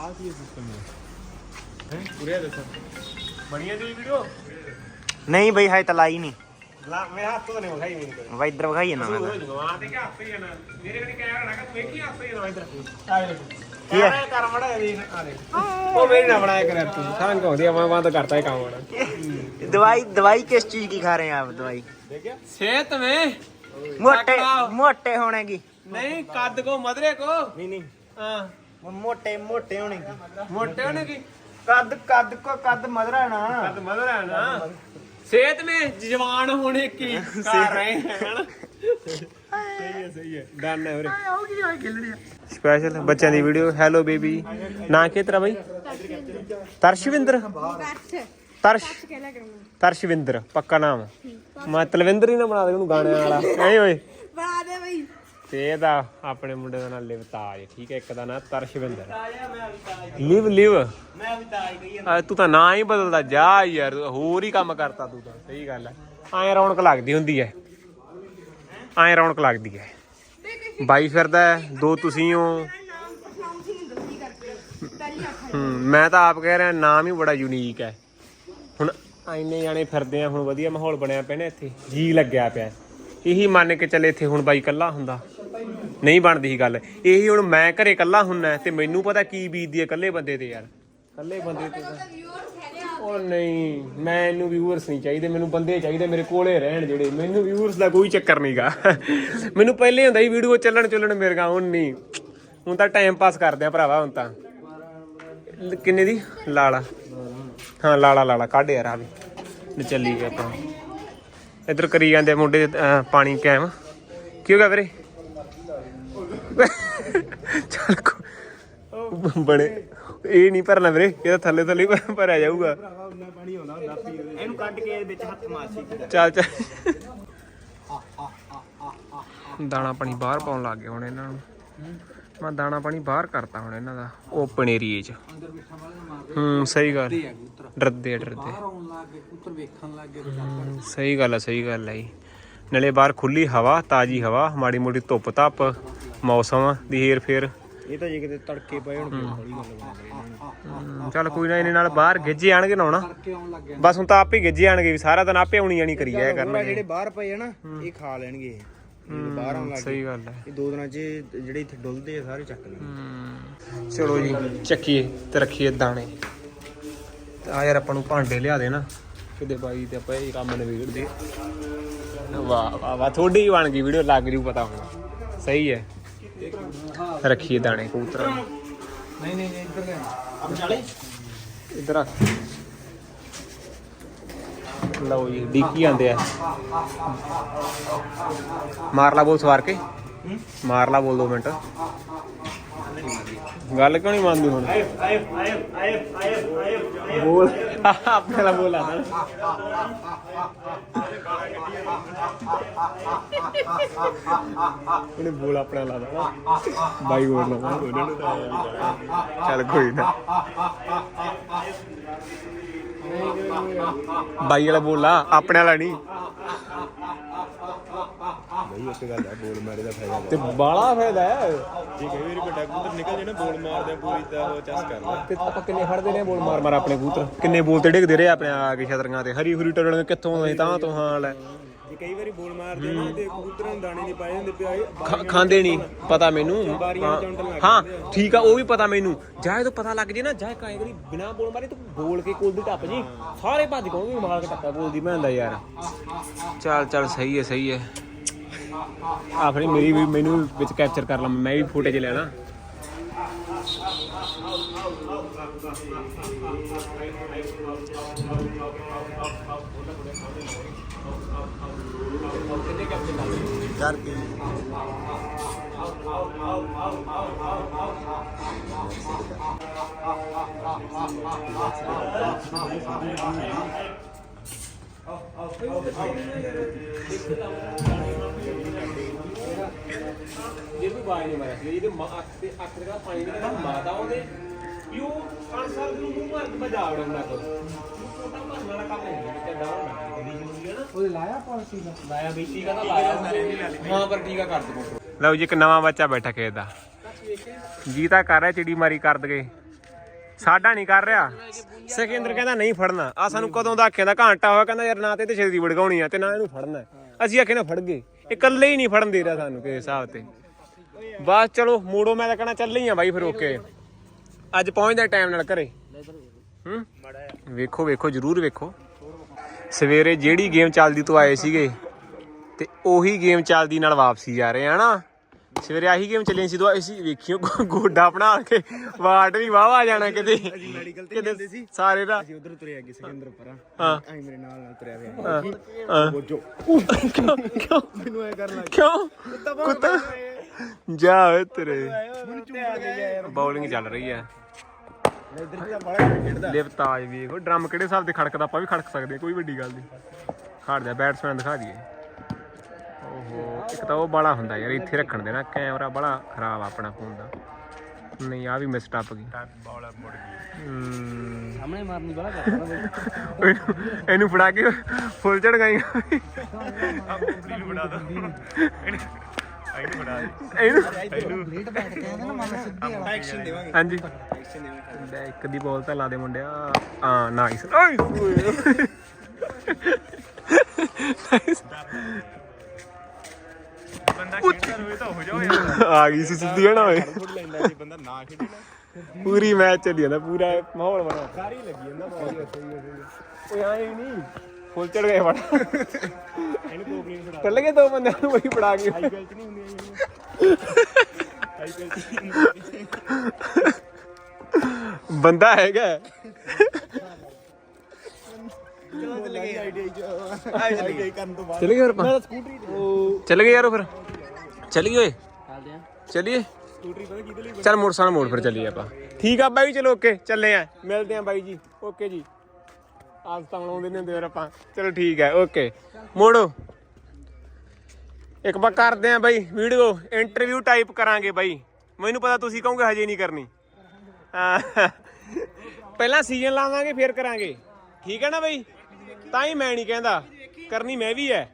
ਆ ਕੀ ਸਿਸਟਮ ਹੈ ਹੈ ਪੂਰੇ ਦੱਸੋ ਬਣੀਆਂ ਦੀ ਵੀਡੀਓ ਨਹੀਂ ਬਈ ਹਾਏ ਤਾਂ ਲਾਈ ਨਹੀਂ ਲਾ ਮੈਂ ਹੱਥ ਤੋਂ ਨਹੀਂ ਵਿਖਾਈ ਮੈਨੂੰ ਕਦੇ ਵਾ ਇੱਧਰ ਵਿਖਾਈਏ ਨਾ ਮੈਂ ਤਾਂ। ਗਵਾ ਤੇ ਕਿ ਹੱਥ ਹੀ ਨਾ ਮੇਰੇ ਕੋਲ ਕੈਮਰਾ ਲਗਾ ਤੂੰ ਵੇਖੀ ਹੱਥ ਹੀ ਨਾ ਇੱਧਰ ਆ ਵੇਖ ਕੀ ਹੈ? ਕੈਮਰਾ ਕਰ ਮੜਾ ਦੇਖ ਆ ਦੇਖ ਉਹ ਮੇਰੀ ਨਾ ਬਣਾਇਆ ਕਰ ਤੂੰ ਸਾਂ ਕਹਿੰਦੀ ਆ ਮੈਂ ਬੰਦ ਕਰਤਾ ਇਹ ਕੰਮ ਹੁਣ ਦਵਾਈ ਦਵਾਈ ਕਿਸ ਚੀਜ਼ ਕੀ ਖਾ ਰਹੇ ਆ ਆਪ ਦਵਾਈ ਦੇਖਿਆ ਸਿਹਤ में ਮੋਟੇ ਤਕੜਾ। ਮੋਟੇ ਹੋਣੇ ਕੀ नहीं कद को मदरे को ਨਹੀਂ ਨਹੀਂ हाँ ਮੋਟੇ ਮੋਟੇ ਹੋਣੇ ਕੀ ਮੋਟੇ ਹੋਣੇ ਕੀ ਕੱਦ ਕੱਦ ਕੋ ਕੱਦ ਮਦਰਾ ਨਾ ਕੱਦ ਮਦਰਾ ਨਾ ਸਿਹਤ ਮੇ ਜਵਾਨ ਹੋਣੇ ਕੀ ਕਰ ਰਹੇ ਹਨ? ਸਹੀ ਹੈ ਸਹੀ ਹੈ। ਸਪੈਸ਼ਲ ਬੱਚਿਆਂ ਦੀ ਵੀਡੀਓ ਹੈਲੋ ਬੇਬੀ ਨਾਂ ਕੀ ਤੇਰਾ ਬਾਈ? ਤਰਸ਼ਵਿੰਦਰ। ਤਰਸ਼ ਤਰਸ਼ਵਿੰਦਰ ਪੱਕਾ ਨਾਮ। ਮੈਂ ਤਲਵਿੰਦਰ ਹੀ ਨਾ ਬਣਾ ਦੇ ਉਹਨੂੰ ਗਾਣੇ ਵਾਲਾ। ਐ ਓਏ। ਬਣਾ ਦੇ ਬਈ। ਤੇ ਇਹਦਾ ਆਪਣੇ ਮੁੰਡੇ ਦਾ ਨਾਮ ਲਿਵਤਾਜ ਠੀਕ ਹੈ ਇੱਕ ਦਾ ਨਾਮ ਤਰਸ਼ਵਿੰਦਰ ਲਿਵ ਲਿਵ। ਮੈਂ ਤਾਂ ਤੂੰ ਤਾਂ ਨਾਂ ਹੀ ਬਦਲਦਾ ਜਾ ਯਾਰ ਹੋਰ ਹੀ ਕੰਮ ਕਰਤਾ ਤੂੰ ਤਾਂ ਸਹੀ ਗੱਲ ਹੈ। ਐਂ ਰੌਣਕ ਲੱਗਦੀ ਹੁੰਦੀ ਹੈ। ਐਂ ਰੌਣਕ ਲੱਗਦੀ ਹੈ। ਬਾਈ ਫਿਰਦਾ ਦੋ ਤੁਸੀਂ ਹੋ। ਮੈਂ ਤਾਂ ਆਪ ਕਹਿ ਰਿਹਾ ਨਾਮ ਹੀ ਬੜਾ ਯੂਨੀਕ ਹੈ। ਹੁਣ ਐਨੇ ਜਾਣੇ ਫਿਰਦੇ ਆ ਹੁਣ ਵਧੀਆ ਮਾਹੌਲ ਬਣਿਆ ਪਿਆ ਨਾ ਇੱਥੇ ਜੀ ਲੱਗਿਆ ਪਿਆ। ਇਹੀ ਮੰਨ ਕੇ ਚੱਲੇ ਇੱਥੇ ਹੁਣ ਬਾਈ ਕੱਲਾ ਹੁੰਦਾ। ਨਹੀਂ ਬਣਦੀ ਸੀ ਗੱਲ। ਇਹੀ ਹੁਣ ਮੈਂ ਘਰੇ ਇਕੱਲਾ ਹੁੰਨਾ ਤੇ ਮੈਨੂੰ ਪਤਾ ਕੀ ਬੀਤਦੀ ਹੈ ਇਕੱਲੇ ਬੰਦੇ ਤੇ ਯਾਰ। ਇਕੱਲੇ ਬੰਦੇ ਤੇ ਤਾਂ ਉਹ ਨਹੀਂ ਮੈਨੂੰ ਵਿਊਅਰਸ ਨਹੀਂ ਚਾਹੀਦੇ, ਮੈਨੂੰ ਬੰਦੇ ਚਾਹੀਦੇ ਮੇਰੇ ਕੋਲੇ ਰਹਿਣ ਜਿਹੜੇ। ਮੈਨੂੰ ਵਿਊਅਰਸ ਦਾ ਕੋਈ ਚੱਕਰ ਨਹੀਂਗਾ ਮੈਨੂੰ ਪਹਿਲੇ ਹੁੰਦਾ ਸੀ ਵੀਡੀਓ ਚੱਲਣ ਚੱਲਣ ਮੇਰੇ ਗਾ, ਹੁਣ ਨਹੀਂ। ਹੁਣ ਤਾਂ ਟਾਈਮ ਪਾਸ ਕਰਦੇ ਆ ਭਰਾਵਾ, ਹੁਣ ਤਾਂ। ਕਿੰਨੇ ਦੀ? ਲਾਲਾ। ਹਾਂ, ਲਾਲਾ ਲਾਲਾ, ਕੱਢ ਯਾਰ ਆ ਵੀ। ਲੈ ਚੱਲੀ ਗਏ ਆਪਾਂ। ਇੱਧਰ ਕਰੀ ਜਾਂਦੇ ਮੁੰਡੇ ਪਾਣੀ ਕੈਮ। ਕੀ ਹੋ ਗਿਆ ਵੀਰੇ? ਚੱਲ ਕੋ- ਬਣੇ। ਇਹ ਨਹੀਂ ਭਰਨਾ ਵੀਰੇ ਇਹਦਾ ਥੱਲੇ ਥੱਲੇ ਹੀ ਭਰਿਆ ਜਾਊਗਾ। ਇਹਨੂੰ ਕੱਢ ਕੇ ਇਹਦੇ ਵਿੱਚ ਹੱਥ ਮਾਰ ਸੀ। ਚੱਲ ਚੱਲ। ਦਾਣਾ ਪਾਣੀ ਬਾਹਰ ਪਾਉਣ ਲੱਗ ਗਏ ਹੁਣ ਇਹਨਾਂ ਨੂੰ। ਮੈਂ ਦਾਣਾ ਪਾਣੀ ਬਾਹਰ ਕਰਤਾ ਹੁਣ ਇਹਨਾਂ ਦਾ ਓਪਨ ਏਰੀਏ 'ਚ। ਹੂੰ ਸਹੀ ਗੱਲ। ਡਰਦੇ ਆ, ਡਰਦੇ ਆਉਣ ਲੱਗ ਗਏ ਕਬੂਤਰ ਵੇਖਣ ਲੱਗ ਗਏ ਹੂੰ, ਸਹੀ ਗੱਲ ਆ ਸਹੀ ਗੱਲ ਆ ਜੀ। ਨਾਲੇ ਬਾਹਰ ਖੁੱਲੀ ਹਵਾ ਤਾਜੀ ਹਵਾ ਮਾੜੀ ਮੋਟੀ ਧੁੱਪ ਧੱਪ ਮੌਸਮ ਦੀ ਹੇਰ ਫੇਰ। ਇਹ ਤਾਂ ਜੇ ਕਿਤੇ ਤੜਕੇ ਪਏ ਹੁਣ ਫਿਰ ਹੌਲੀ ਗੱਲ ਚੱਲ ਕੋਈ ਨਾ ਇਹਨੇ ਨਾਲ ਬਾਹਰ ਗਿੱਜੇ ਆਣਗੇ ਨਾ ਹੁਣ। ਬਸ ਹੁਣ ਤਾਂ ਆਪੇ ਗਿੱਜੇ ਆਣਗੇ ਵੀ ਸਾਰਾ ਦਿਨ ਆਪੇ ਆਉਣੀ ਜਾਣੀ ਕਰੀ ਜਾਇਆ ਕਰਨਗੇ। ਜਿਹੜੇ ਬਾਹਰ ਪਏ ਆ ਨਾ ਇਹ ਖਾ ਲੈਣਗੇ ਇਹ। ਬਾਹਰ ਆਉਣ ਲੱਗ ਗਏ ਸਹੀ ਗੱਲ ਹੈ। ਇਹ ਦੋ ਦਿਨਾਂ 'ਚ ਜਿਹੜੇ ਇੱਥੇ ਡੁੱਲਦੇ ਆ ਸਾਰੇ ਚੱਕ ਲੈਣਗੇ। ਚਲੋ ਜੀ ਚੱਕੀਏ ਤੇ ਰੱਖੀਏ ਦਾਣੇ। ਆ ਯਾਰ ਆਪਾਂ ਨੂੰ ਭਾਂਡੇ ਲਿਆ ਦੇ ਨਾ ਕਿਤੇ ਬਾਈ ਤੇ ਆਪਾਂ ਇਹ ਕੰਮ ਨਵੇੜ ਦੇ ਵਾਹ ਵਾਹ ਵਾਹ ਥੋੜੀ ਬਣ ਗਈ ਵੀਡੀਓ ਲੱਗ ਜੂ ਪਤਾ ਹੁਣ। ਸਹੀ ਹੈ। ਰੱਖੀਏ ਦਾਣੇ ਕਬੂਤਰਾਂ ਨੂੰ। ਨਹੀਂ ਨਹੀਂ ਨਹੀਂ ਇੱਧਰ ਲੈ ਇੱਧਰ ਰੱਖ ਲਓ ਜੀ ਡੀਕੀ ਆਂਦੇ ਆ। ਮਾਰ ਲਾ ਬੋਲ ਸਵਾਰ ਕੇ। ਮਾਰ ਲਾ ਬੋਲ ਦੋ ਮਿੰਟ। ਗੱਲ ਕਿਉਂ ਨਹੀਂ ਮੰਨਦੀ ਹੁਣ? ਆਏ ਆਏ ਆਏ ਆਏ ਆਏ ਆਏ। ਬੋਲ। ਆਪਣੇ ਵਾਲਾ ਬੋਲ ਆਦਾ ਉਹਨੇ ਬੋਲ ਆਪਣਾ ਲਾ ਦੇਣਾ ਬਾਈ ਬੋਲ ਨਾ ਉਹਨਾਂ ਨੂੰ ਤਾਂ ਚੱਲ ਕੋਈ ਨਾ ਬਾਈ ਇੱਕ ਗੱਲ ਹੈ ਬੋਲ ਮਾਰੇ ਦਾ ਫਾਇਦਾ ਤੇ ਬਾਲਾ ਫਾਇਦਾ ਹੈ ਜੇ ਕਈ ਵਾਰੀ ਵੱਡਾ ਕਬੂਤਰ ਨਿਕਲ ਜੇ ਨਾ ਬੋਲ ਮਾਰਦੇ ਆ ਪੂਰੀ ਤਾਂ ਉਹ ਚਸ ਕਰਦਾ ਤੇ ਆਪਾਂ ਕਿੰਨੇ ਫੜਦੇ ਨੇ ਬੋਲ ਮਾਰ ਮਾਰ ਆਪਣੇ ਕਬੂਤਰ? ਕਿੰਨੇ ਬੋਲ ਤੇ ਡਿੱਗਦੇ ਰਹੇ ਆਪਣੇ ਆ ਕੇ ਛਤਰੀਆਂ ਤੇ? ਹਰੀ ਹੁਰੀ ਟੜਣ ਕਿੱਥੋਂ ਅਸੀਂ ਤਾਂ ਤੋਂ ਹਾਂ ਲੈ। ਜੇ ਕਈ ਵਾਰੀ ਬੋਲ ਮਾਰਦੇ ਆ ਨਾ ਤੇ ਕਬੂਤਰਾਂ ਨੂੰ ਦਾਣੇ ਨਹੀਂ ਪਾਏ ਹੁੰਦੇ ਪਿਆਏ ਖਾਂਦੇ ਨਹੀਂ ਪਤਾ ਮੈਨੂੰ। ਹਾਂ ਠੀਕ ਆ ਉਹ ਵੀ ਪਤਾ ਮੈਨੂੰ। ਜਾਏ ਤੋਂ ਪਤਾ ਲੱਗ ਜੇ ਨਾ ਜਾਏ ਕਾਏ ਕਰੀ ਬਿਨਾ ਬੋਲ ਮਾਰੇ ਤੂੰ ਬੋਲ ਕੇ ਕੋਲ ਦੀ ਟੱਪ ਜੀ। ਸਾਰੇ ਭੱਜ ਕਹੋਗੇ ਮਾਰ ਕੇ ਟੱਪਾ ਬੋਲਦੀ ਮੈਂ ਹੁੰਦਾ ਯਾਰ। ਚੱਲ ਚੱਲ ਸਹੀ ਹੈ ਸਹੀ ਹੈ। ਆਖਰੀ ਮੇਰੀ ਵੀ ਮੈਨੂੰ ਵੀ ਵਿੱਚ ਕੈਪਚਰ ਕਰ ਲਾਂ ਮੈਂ ਵੀ ਫੁਟੇਜ ਲੈਣਾ ਇਹ ਵੀ ਬਾਈ ਨਹੀਂ ਮਾਰਿਆ ਸੀ ਇਹਦੇ ਅੱਖ ਤੇ ਅੱਖ ਦੇ ਪਾਣੀ ਦੇ ਮਾਤਾ ਉਹਦੇ ਯੂ 5 ਸਾਲ ਨੂੰ ਮੂੰਹ ਮਾਰ ਕੇ ਭਜਾ ਵੜਨਾ ਕੋ ਛੋਟਾ ਭਰਨ ਵਾਲਾ ਕੰਮ ਨਹੀਂ ਤੇ ਡਾਉਨ ਨਾ ਉਹਦੇ ਲਾਇਆ ਪਾਲਸੀ ਦਾ ਲਾਇਆ ਬਈ ਟੀਕਾ ਤਾਂ ਲਾਇਆ ਹਾਂ ਪਰ ਟੀਕਾ ਕਰ ਦੋ ਲਓ ਜੀ, ਇੱਕ ਨਵਾਂ ਬੱਚਾ ਬੈਠਾ ਖੇਤ ਦਾ। ਜੀ ਤਾਂ ਕਰ ਰਿਹਾ, ਚਿੜੀ ਮਾਰੀ ਕਰ ਦਗੇ ਸਾਡਾ ਨਹੀਂ ਕਰ ਰਿਹਾ। ਸਿਕੰਦਰ ਕਹਿੰਦਾ ਨਹੀਂ ਫੜਨਾ। ਆ ਸਾਨੂੰ ਕਦੋਂ ਦਾ ਆਖਿਆ ਦਾ ਘੰਟਾ ਹੋਇਆ, ਕਹਿੰਦਾ ਯਾਰ ਨਾ ਤੇ ਤੇ ਛੇਤੀ ਵੜਗਾਉਣੀ ਆ ਤੇ ਨਾ ਇਹਨੂੰ ਫੜਨਾ ਅਸੀਂ ਆਖੇ ਨਾ ਫੜ ਗਏ ਇਹ ਇਕੱਲੇ ਹੀ ਨਹੀਂ ਫੜਨ ਦੇ ਰਿਹਾ ਸਾਨੂੰ ਕਿਸੇ ਹਿਸਾਬ ਤੇ। ਬਸ ਚਲੋ, ਮੋੜੋ ਮੈਂ ਤਾਂ ਕਹਿਣਾ ਚੱਲ ਹੀ ਆ ਬਾਈ ਫਿਰ ਓਕੇ। ਅੱਜ ਪਹੁੰਚਦੇ ਟਾਈਮ ਨਾਲ ਘਰੇ। ਹੂੰ? ਵੇਖੋ ਵੇਖੋ, ਜਰੂਰ ਵੇਖੋ। ਸਵੇਰੇ ਜਿਹੜੀ ਗੇਮ ਚੱਲਦੀ ਤੋਂ ਆਏ ਸੀਗੇ, ਤੇ ਉਹੀ ਗੇਮ ਚੱਲਦੀ ਨਾਲ ਵਾਪਸੀ ਜਾ ਰਹੇ ਆ ਨਾ। ਸਵੇਰੇ ਆਹੀ ਗੇਮ ਚੱਲੀ ਸੀ ਦੋ ਅਸੀਂ ਵੇਖਿਓ ਗੋਡਾ ਬਣਾ ਕੇ ਵਾਟ ਵੀ ਵਾਹ ਆ ਜਾਣਾ ਕਿਤੇ। ਕਿਤੇ ਸਾਰੇ ਦਾ ਅਸੀਂ ਉਧਰ ਤੁਰੇ ਅੱਗੇ ਸਿਕੰਦਰ ਪਰਾਂ ਹਾਂ। ਅਸੀਂ ਮੇਰੇ ਨਾਲ ਨਾਲ ਤੁਰਿਆ ਪਿਆ ਹਾਂ, ਹਾਂ। ਕਿਉਂ? ਮੈਨੂੰ ਐ ਕਰਨ ਲੱਗ ਕਿਉਂ? ਕੁੱਤਾ ਜਾ ਓਏ ਤੇਰੇ। ਬੌਲਿੰਗ ਚੱਲ ਰਹੀ ਹੈ ਇਧਰ ਜਿਹੜਾ ਬੜਾ ਖੇਡਦਾ। ਲਿਵ ਤਾਜ ਵੇਖੋ ਡਰਮ ਕਿਹੜੇ ਹਿਸਾਬ ਦੇ ਖੜਕਦਾ ਆਪਾਂ ਵੀ ਖੜਕ ਸਕਦੇ ਕੋਈ ਵੱਡੀ ਗੱਲ ਨਹੀਂ। ਖੜ ਜਾ ਬੈਟਸਮੈਨ ਦਿਖਾ ਦਈਏ। ਓਹੋ ਇੱਕ ਤਾਂ ਉਹ ਬਾਲਾ ਹੁੰਦਾ ਯਾਰ ਇੱਥੇ ਰੱਖਣ ਦੇਣਾ ਕੈਮਰਾ ਬੜਾ ਖਰਾਬ ਆ ਆਪਣਾ ਫੋਨ ਦਾ। ਨਹੀਂ ਆ ਵੀ ਮਿਸ ਟੱਪ ਗਈ। ਬਾਲ ਮੁੜ ਗਈ। ਸਾਹਮਣੇ ਮਾਰਨੀ ਬੜਾ ਕਰਦਾ ਇਹਨੂੰ ਇਹਨੂੰ ਫੜਾ ਕੇ ਫੁੱਲ ਚੜ ਗਈ ਆ ਕੁੰਬਲੀ ਨੂੰ ਫੜਾ ਦੋ। ਇਹਨੂੰ ਫੜਾ ਦੇ। ਇਹਨੂੰ ਪਲੇਟ ਬੈਠ ਕੇ ਆਂਦਾ ਨਾ ਮਨ ਸਿੱਧੀ ਵਾਲਾ। ਐਕਸ਼ਨ ਦੇਵਾਂਗੇ। ਹਾਂਜੀ। ਐਕਸ਼ਨ ਦੇਵਾਂਗੇ। ਲੈ ਇੱਕ ਦੀ ਬੋਲ ਤਾਂ ਲਾ ਦੇ ਮੁੰਡਿਆ। ਨਾਈਸ ਓਏ। ਨਾਈਸ ਬੰਦਾ ਖੇਡਦਾ ਹੋਵੇ ਤਾਂ ਹੋ ਜਾਓ ਯਾਰ ਆ ਗਈ ਸੀ ਸਿੱਧੀ ਹੈ ਨਾ ਓਏ। ਫੁੱਟ ਲੈਂਦਾ ਜੇ ਬੰਦਾ ਨਾ ਖੇਡੇ ਨਾ। ਪੂਰੀ ਮੈਚ ਚੱਲੀ ਜਾਂਦਾ ਪੂਰਾ ਮਾਹੌਲ ਬਣਾ। ਸਾਰੀ ਲੱਗੀ ਜਾਂਦਾ ਮਾਹੌਲ। ਓਏ ਆਏ ਨਹੀਂ। ਫੁੱਲ ਚੜ ਗਏ ਬੜਾ ਇਹਨੂੰ ਕੋਪਲੀ ਨੂੰ ਫੜਾ ਚੱਲ ਗਏ ਦੋ ਬੰਦਿਆਂ ਨੂੰ ਵਹੀ ਫੜਾ ਕੇ। ਆਈਪੀਐਲ ਚ ਨਹੀਂ ਹੁੰਦੀਆਂ ਆਈਪੀਐਲ ਚ ਨਹੀਂ ਹੁੰਦੀਆਂ। ਬੰਦਾ ਹੈਗਾ। ਚੱਲ ਗਏ ਆਈਡੀਆਈ ਚ ਆਈਡੀਆਈ ਕਰਨ ਤੋਂ ਬਾਅਦ ਚੱਲ ਗਏ ਫਿਰ ਆਪਾਂ ਸਕੂਟਰੀ ਚੱਲ ਗਏ ਯਾਰ ਉਹ ਫਿਰ। ਚੱਲੀਏ ਓਏ? ਚੱਲਦੇ ਆ। ਚੱਲੀਏ? ਸਕੂਟਰੀ ਪਤਾ ਕਿਹਦੇ ਲਈ ਚੱਲ ਮੋਟਰਸਾਈਕਲ ਮੋੜ ਫਿਰ ਚੱਲੀਏ ਆਪਾਂ। ਠੀਕ ਆ ਬਾਈ ਚਲੋ ਓਕੇ ਚੱਲੇ ਆ। ਮਿਲਦੇ ਆ ਬਾਈ ਜੀ। ਓਕੇ ਜੀ। ਆਜ ਤਾਂ ਲਾਉਂਦੇ ਨਹੀਂ ਹੁੰਦੇ ਆਪਾਂ। ਚਲੋ ਠੀਕ ਹੈ ਓਕੇ। ਮੋੜੋ। ਇੱਕ ਵਾਰ ਕਰਦੇ ਆ ਬਾਈ ਵੀਡੀਓ ਇੰਟਰਵਿਊ ਟਾਈਪ ਕਰਾਂਗੇ ਬਾਈ। ਮੈਨੂੰ ਪਤਾ ਤੁਸੀਂ ਕਹੋਗੇ ਹਜੇ ਨਹੀਂ ਕਰਨੀ। ਪਹਿਲਾਂ ਸੀਜ਼ਨ ਲਾਵਾਂਗੇ ਫਿਰ ਕਰਾਂਗੇ। ਠੀਕ ਹੈ ਨਾ ਬਾਈ? ਤਾਂ ਹੀ ਮੈਂ ਨਹੀਂ ਕਹਿੰਦਾ। ਕਰਨੀ ਮੈਂ ਵੀ ਹੈ।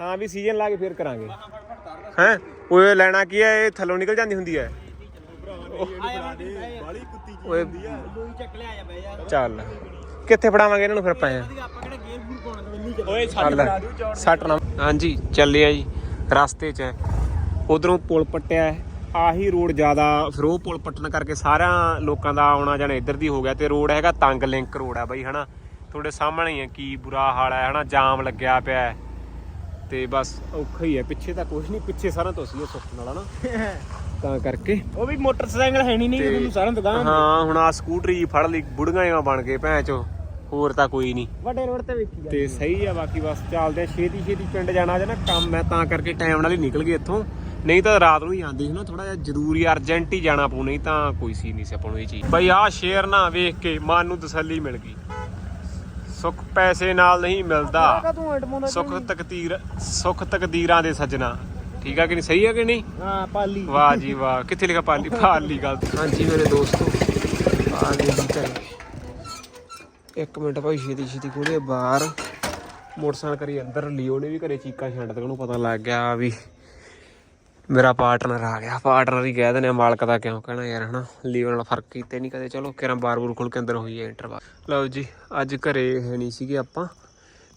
ਹਾਂ ਵੀ ਸੀਜ਼ਨ ਲਾ ਕੇ ਫਿਰ ਕਰਾਂਗੇ। ਹੈ? ਓਏ ਲੈਣਾ ਕੀ ਹੈ? ਇਹ ਥੱਲੋਂ ਨਿਕਲ ਜਾਂਦੀ ਹੁੰਦੀ ਹੈ। ਬਾਲੀ ਕੁੱਤੀ ਜੀ ਓਏ। ਲੋਈ ਚੱਕ ਲਿਆ ਜਾ ਬਈ ਯਾਰ ਚੱਲ। ਕਿੱਥੇ ਫੜਾਵਾਂਗੇ ਇਹਨਾਂ ਨੂੰ ਫਿਰ ਚੱਲ ਓਏ ਸੱਟ ਨਾ। ਹਾਂਜੀ ਚੱਲੇ ਆ ਜੀ। ਰਸਤੇ 'ਚ ਉਧਰੋਂ ਪੁਲ ਪੱਟਿਆ ਹੈ। ਆਹੀ ਰੋਡ ਜ਼ਿਆਦਾ ਫਿਰ ਉਹ ਪੁਲ ਪੱਟਣ ਕਰਕੇ ਸਾਰਿਆਂ ਲੋਕਾਂ ਦਾ ਆਉਣਾ ਜਾਣਾ ਇੱਧਰ ਦੀ ਹੋ ਗਿਆ ਤੇ ਰੋਡ ਹੈਗਾ ਤੰਗ ਲਿੰਕ ਰੋਡ ਆ ਬਾਈ ਹਨਾ? ਤੁਹਾਡੇ ਸਾਹਮਣੇ ਹੀ ਹੈ। ਕੀ ਬੁਰਾ ਹਾਲ ਹੈ ਹਨਾ? ਜਾਮ ਲੱਗਿਆ ਪਿਆ ਹੈ। ਤੇ ਬਸ ਔਖਾ ਹੀ ਹੈ। ਪਿੱਛੇ ਤਾਂ ਕੁਝ ਨਹੀਂ ਪਿੱਛੇ ਸਾਰਿਆਂ ਤੋਂ ਸੀ ਸੁੱਖ ਨਾਲ ਹਨਾ ਤਾਂ ਕਰਕੇ। ਉਹ ਵੀ ਮੋਟਰਸਾਈਕਲ ਹੈ ਨਹੀਂ ਨਹੀਂ ਤੁਹਾਨੂੰ ਸਾਰਿਆਂ ਤੋਂ। ਗਾਂ ਹਾਂ ਹੁਣ ਆ ਸਕੂਟਰੀ ਫੜ ਲਈ ਬੁੜੀਆਂ ਜਿਹਾ ਬਣ ਗਏ ਭੈਣ ਚੋ ਹੋਰ ਤਾਂ ਕੋਈ ਨਹੀਂ ਵੱਡੇ ਰੋਡ ਤੇ ਵੇਖੀ ਤੇ ਸਹੀ ਆ ਬਾਕੀ ਬਸ ਚੱਲਦੇ ਆ। ਛੇਤੀ ਛੇਤੀ ਪਿੰਡ ਜਾਣਾ ਜੇ ਨਾ ਕੰਮ ਹੈ ਤਾਂ ਕਰਕੇ ਟਾਈਮ ਨਾਲ ਹੀ ਨਿਕਲ ਗਏ ਇੱਥੋਂ। ਨਹੀਂ ਤਾਂ ਰਾਤ ਨੂੰ ਹੀ ਆਂਦੀ ਸੀ ਨਾ ਥੋੜਾ ਜਿਹਾ ਜ਼ਰੂਰੀ ਅਰਜੈਂਟ ਹੀ ਜਾਣਾ ਪਊ ਨਹੀਂ ਤਾਂ ਕੋਈ ਸੀ ਨਹੀਂ ਸੀ ਆਪਾਂ ਨੂੰ ਇਹ ਚੀਜ਼। ਬਈ ਆਹ ਸ਼ੇਰ ਨਾ ਵੇਖ ਕੇ ਮਨ ਨੂੰ ਤਸੱਲੀ ਮਿਲ ਗਈ। ਸੁੱਖ ਪੈਸੇ ਨਾਲ ਨਹੀਂ ਮਿਲਦਾ। ਸੁੱਖ ਤਕਦੀਰ ਸੁੱਖ ਤਕਦੀਰਾਂ ਦੇ ਸੱਜਣਾ। ਠੀਕ ਆ ਕਿ ਨਹੀਂ? ਸਹੀ ਆ ਕਿ ਨਹੀਂ? ਹਾਂ ਪਾਲੀ। ਵਾਹ ਜੀ ਵਾਹ। ਕਿੱਥੇ ਲਿਖਾ ਪਾਲੀ? ਪਾਲੀ ਗੱਲ ਹਾਂਜੀ ਮੇਰੇ ਦੋਸਤੋ। ਆ ਗਏ ਜੀ ਘਰੇ। ਇੱਕ ਮਿੰਟ ਭਾਈ ਛੇਤੀ ਛੇਤੀ ਕੋਲੇ ਬਾਹਰ। ਮੋਟਰਸਾਈਕਲ ਕਰੀ ਅੰਦਰ ਲਿਓ ਨੇ ਵੀ ਘਰੇ ਚੀਕਾ ਛੱਡ ਤੇ ਉਹਨੂੰ ਪਤਾ ਲੱਗ ਗਿਆ ਵੀ ਮੇਰਾ ਪਾਰਟਨਰ ਆ ਗਿਆ। ਪਾਰਟਨਰ ਹੀ ਕਹਿ ਦਿੰਦੇ ਆ, ਮਾਲਕ ਦਾ ਕਿਉਂ ਕਹਿਣਾ ਯਾਰ, ਹਨਾ? ਲੀਵਰ ਨਾਲ ਫ਼ਰਕ ਕੀਤੇ ਨਹੀਂ ਕਦੇ। ਚਲੋ, ਕਿਰਾਂ ਬਾਰ-ਬੂਰ ਖੁੱਲ ਕੇ ਅੰਦਰ ਹੋਈ ਹੈ ਇੰਟਰਵਾਲ ਲਓ ਜੀ, ਅੱਜ ਘਰੇ ਹੈ ਨਹੀਂ ਸੀਗੇ ਆਪਾਂ।